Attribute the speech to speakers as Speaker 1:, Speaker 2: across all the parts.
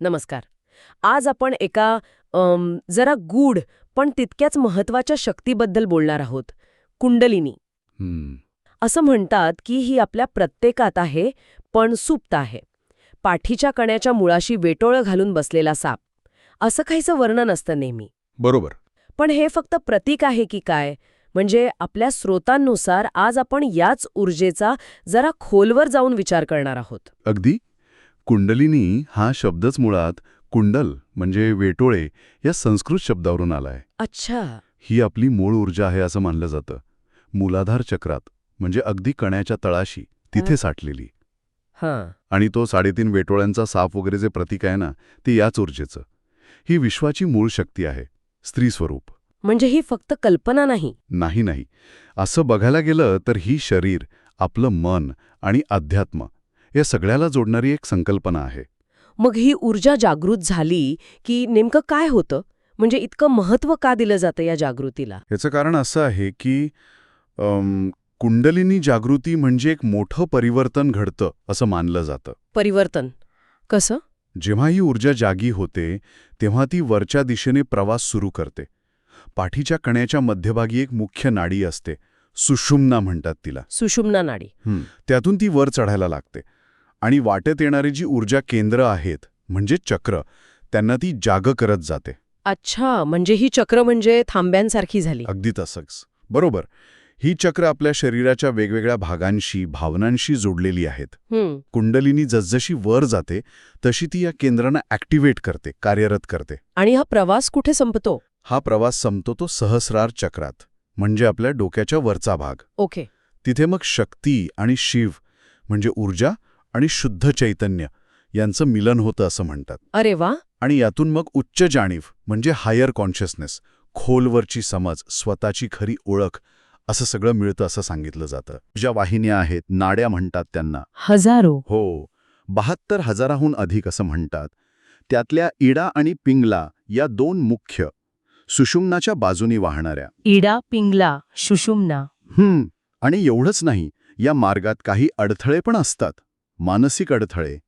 Speaker 1: नमस्कार. आज आपण एका जरा गूढ पण तितक्याच महत्त्वाच्या शक्तीबद्दल बोलणार आहोत. कुंडलिनी. असं म्हणतात की ही आपल्या प्रत्येकात आहे पण सुप्त आहे. पाठीच्या कण्याच्या मुळाशी वेटोळं घालून बसलेला साप. असं काहीचं वर्णन असतं नेहमी.
Speaker 2: बरोबर.
Speaker 1: पण हे फक्त प्रतीक आहे की काय? म्हणजे आपल्या स्रोतांनुसार आज आपण याच ऊर्जेचा जरा खोलवर जाऊन विचार करणार आहोत.
Speaker 2: अगदी. कुंडलिनी हा शब्दच मुळात कुंडल म्हणजे वेटोळे या संस्कृत शब्दावरून आलाय.
Speaker 1: अच्छा.
Speaker 2: ही आपली मूळ ऊर्जा आहे असं मानलं जातं. मूलाधार चक्रात म्हणजे अगदी कण्याच्या तळाशी तिथे साठलेली.
Speaker 1: हां.
Speaker 2: आणि तो साडेतीन वेटोळ्यांचा साप वगैरे जे प्रतीक आहे ना ते याच ऊर्जेचं. ही विश्वाची मूळ शक्ती आहे स्त्री स्वरूप
Speaker 1: म्हणजे ही फक्त कल्पना नाही.
Speaker 2: नाही नाही. असं बघायला गेलं तर ही शरीर आपलं मन आणि अध्यात्म या सगळ्याला जोडणारी एक संकल्पना आहे.
Speaker 1: मग ही ऊर्जा जागृत झाली की नेमकं काय होतं? म्हणजे इतकं महत्त्व का दिलं जातं या जागृतीला?
Speaker 2: याचं कारण असं आहे की अम, कुंडलिनी जागृती म्हणजे एक मोठं परिवर्तन घडतं असं मानलं जातं.
Speaker 1: परिवर्तन. कसं?
Speaker 2: जेव्हा ही ऊर्जा जागी होते तेव्हा ती वरच्या दिशेने प्रवास सुरू करते. पाठीच्या कण्याच्या मध्यभागी एक मुख्य नाडी असते. सुषुम्ना म्हणतात तिला.
Speaker 1: सुषुम्ना नाडी.
Speaker 2: त्यातून ती वर चढायला लागते. आणि वाटेत येणारी जी ऊर्जा केंद्र आहेत म्हणजे चक्र त्यांना ती जाग करत जाते.
Speaker 1: अच्छा म्हणजे ही चक्र म्हणजे थांब्यांसारखी झाली.
Speaker 2: अगदी तसंच. बरोबर. ही चक्र आपल्या शरीराच्या वेगवेगळ्या भागांशी भावनांशी जोडलेली आहेत. कुंडलिनी जसजशी वर जाते तशी ती या केंद्रांना ॲक्टिवेट करते कार्यरत करते.
Speaker 1: आणि हा प्रवास कुठे संपतो?
Speaker 2: हा प्रवास संपतो तो सहस्रार चक्रात म्हणजे आपल्या डोक्याच्या वरचा भाग.
Speaker 1: ओके.
Speaker 2: तिथे मग शक्ती आणि शिव म्हणजे ऊर्जा आणि शुद्ध चैतन्य यांचं मिलन होतं असं म्हणतात.
Speaker 1: अरे वा!
Speaker 2: आणि यातून मग उच्च जाणीव म्हणजे हायर कॉन्शियसनेस खोलवरची समज स्वतःची खरी ओळख असं सगळं मिळतं असं सांगितलं जातं. ज्या वाहिन्या आहेत नाड्या म्हणतात त्यांना.
Speaker 1: हजारो.
Speaker 2: हो. बहात्तर हजाराहून अधिक असं म्हणतात. त्यातल्या इडा आणि पिंगला या दोन मुख्य सुषुम्नाच्या बाजूनी वाहणाऱ्या.
Speaker 1: इडा पिंगला सुषुम्ना.
Speaker 2: हम्म. आणि एवढंच नाही या मार्गात काही अडथळे पण असतात. मानसिक अडथळे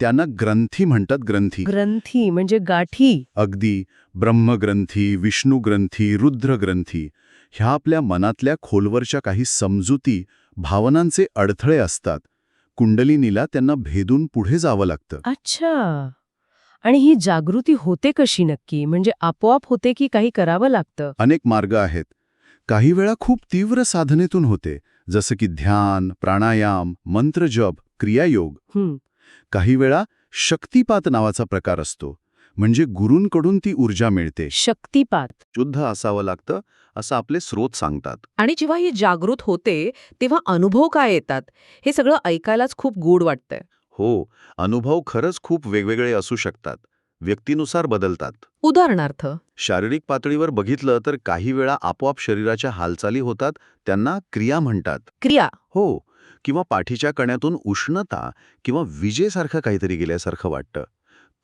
Speaker 2: त्यांना ग्रंथी म्हणतात ग्रंथी.
Speaker 1: ग्रंथी म्हणजे गाठी.
Speaker 2: अगदी ब्रह्मग्रंथी विष्णुग्रंथी रुद्रग्रंथी ह्या आपल्या मनातल्या खोलवरच्या काही समजुती भावनांचे अडथळे असतात. कुंडलिनीला त्यांना भेदून पुढे जावं लागतं.
Speaker 1: अच्छा. आणि ही जागृती होते कशी नक्की? म्हणजे आपोआप होते की काही करावं लागतं?
Speaker 2: अनेक मार्ग आहेत. काही वेळा खूप तीव्र साधनेतून होते. जसं की ध्यान प्राणायाम मंत्रजप क्रियायोग. काही वेळा शक्तिपात नावाचा प्रकार असतो. म्हणजे गुरूंकडून ती ऊर्जा मिळते.
Speaker 1: शक्तिपात.
Speaker 2: शुद्ध असावं लागतं असं आपले स्रोत सांगतात.
Speaker 1: आणि जेव्हा ही जागृत होते तेव्हा अनुभव काय येतात? हे सगळं ऐकायलाच खूप गूढ वाटतंय.
Speaker 2: हो अनुभव खरंच खूप वेगवेगळे असू शकतात. व्यक्तीनुसार बदलतात.
Speaker 1: उदाहरणार्थ.
Speaker 2: शारीरिक पातळीवर बघितलं तर काही वेळा आपोआप शरीराच्या हालचाली होतात त्यांना क्रिया म्हणतात.
Speaker 1: क्रिया.
Speaker 2: हो किंवा पाठीच्या कण्यातून उष्णता किंवा विजेसारखं काहीतरी गेल्यासारखं वाटतं.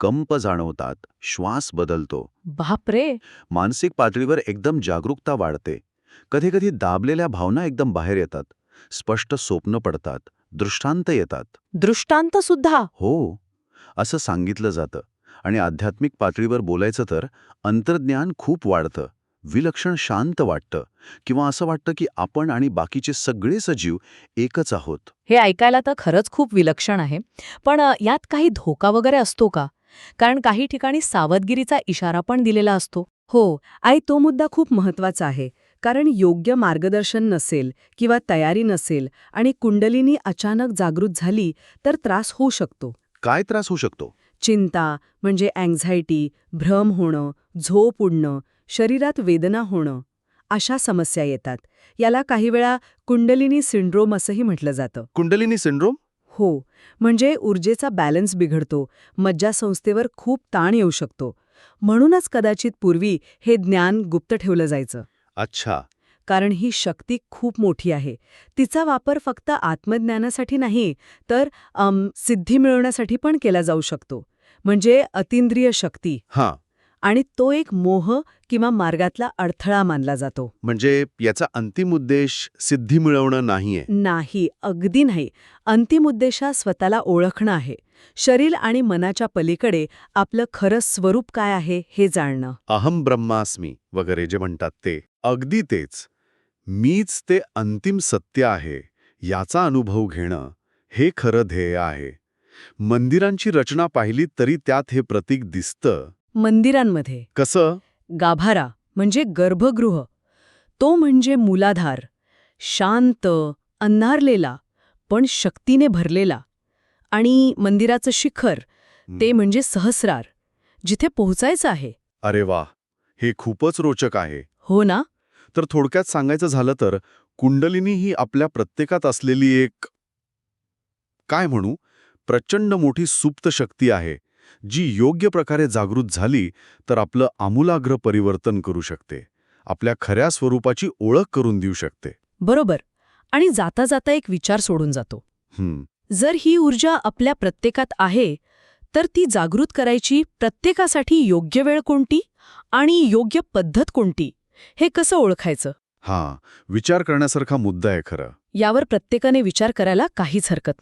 Speaker 2: कंप जाणवतात श्वास बदलतो.
Speaker 1: बापरे!
Speaker 2: मानसिक पातळीवर एकदम जागरूकता वाढते. कधीकधी दाबलेल्या भावना एकदम बाहेर येतात. स्पष्ट स्वप्न पडतात दृष्टांत येतात.
Speaker 1: दृष्टांत सुद्धा?
Speaker 2: हो. असं सांगितलं जातं. आणि आध्यात्मिक पातळीवर बोलायचं तर अंतर्ज्ञान खूप वाढतं. विलक्षण शांत वाटतं किंवा असं वाटतं की आपण आणि बाकीचे सगळे सजीव एकच आहोत.
Speaker 3: हे ऐकायला तर खरंच खूप विलक्षण आहे. पण यात काही धोका वगैरे असतो का? कारण काही ठिकाणी सावधगिरीचा इशारा पण दिलेला असतो.
Speaker 1: हो आई तो मुद्दा खूप महत्त्वाचा आहे. कारण योग्य मार्गदर्शन नसेल किंवा तयारी नसेल आणि कुंडलिनी अचानक जागृत झाली तर त्रास होऊ शकतो.
Speaker 2: काय त्रास होऊ शकतो?
Speaker 1: चिंता म्हणजे अँझायटी भ्रम होणं झोप उडणं शरीरात वेदना होणं अशा समस्या येतात. याला काही वेळा कुंडलिनी सिंड्रोम असंही म्हटलं जातं.
Speaker 2: कुंडलिनी सिंड्रोम?
Speaker 1: हो म्हणजे ऊर्जेचा बॅलन्स बिघडतो मज्जासंस्थेवर खूप ताण येऊ शकतो. म्हणूनच कदाचित पूर्वी हे ज्ञान गुप्त ठेवलं जायचं.
Speaker 2: अच्छा.
Speaker 1: कारण ही शक्ती खूप मोठी आहे. तिचा वापर फक्त आत्मज्ञानासाठी नाही तर सिद्धी मिळवण्यासाठी पण केला जाऊ शकतो. म्हणजे अतिंद्रिय शक्ती.
Speaker 2: हां.
Speaker 1: आणि तो एक मोह किंवा मार्गातला अडथळा मानला जातो.
Speaker 2: म्हणजे याचा अंतिम उद्देश सिद्धी मिळवणं नाहीये.
Speaker 1: नाही अगदी नाही. अंतिम उद्देश हा स्वतःला ओळखणं आहे. शरीर आणि मनाच्या पलीकडे आपलं खरं स्वरूप काय आहे हे जाणणं.
Speaker 2: अहम ब्रह्मास्मी वगैरे जे म्हणतात ते. अगदी तेच. मीच ते अंतिम सत्य आहे याचा अनुभव घेणं हे खरं ध्येय आहे. मंदिरांची रचना पाहिली तरी त्यात हे प्रतीक दिसतं.
Speaker 1: मंदिरांमध्ये.
Speaker 2: कसं?
Speaker 1: गाभारा म्हणजे गर्भगृह. तो म्हणजे मूलाधार. शांत अंधारलेला पण शक्तीने भरलेला. आणि मंदिराचं शिखर ते म्हणजे सहस्रार. जिथे पोहोचायचं आहे.
Speaker 2: अरे वा हे खूपच रोचक आहे.
Speaker 1: हो ना?
Speaker 2: तर थोडक्यात सांगायचं झालं तर कुंडलिनी ही आपल्या प्रत्येकात असलेली एक काय म्हणू? प्रचंड मोठी सुप्त शक्ती आहे. जी योग्य प्रकारे जागृत झाली तर आपलं आमूलाग्र परिवर्तन करू शकते. आपल्या खऱ्या स्वरूपाची ओळख करून देऊ शकते.
Speaker 1: बरोबर. आणि जाता जाता एक विचार सोडून जातो. जर ही ऊर्जा आपल्या प्रत्येकात आहे तर ती जागृत करायची प्रत्येकासाठी योग्य वेळ कोणती आणि योग्य पद्धत कोणती हे कसं ओळखायचं?
Speaker 2: हां. विचार करण्यासारखा मुद्दा आहे खरं.
Speaker 1: यावर प्रत्येकाने विचार करायला काहीच हरकत नाही.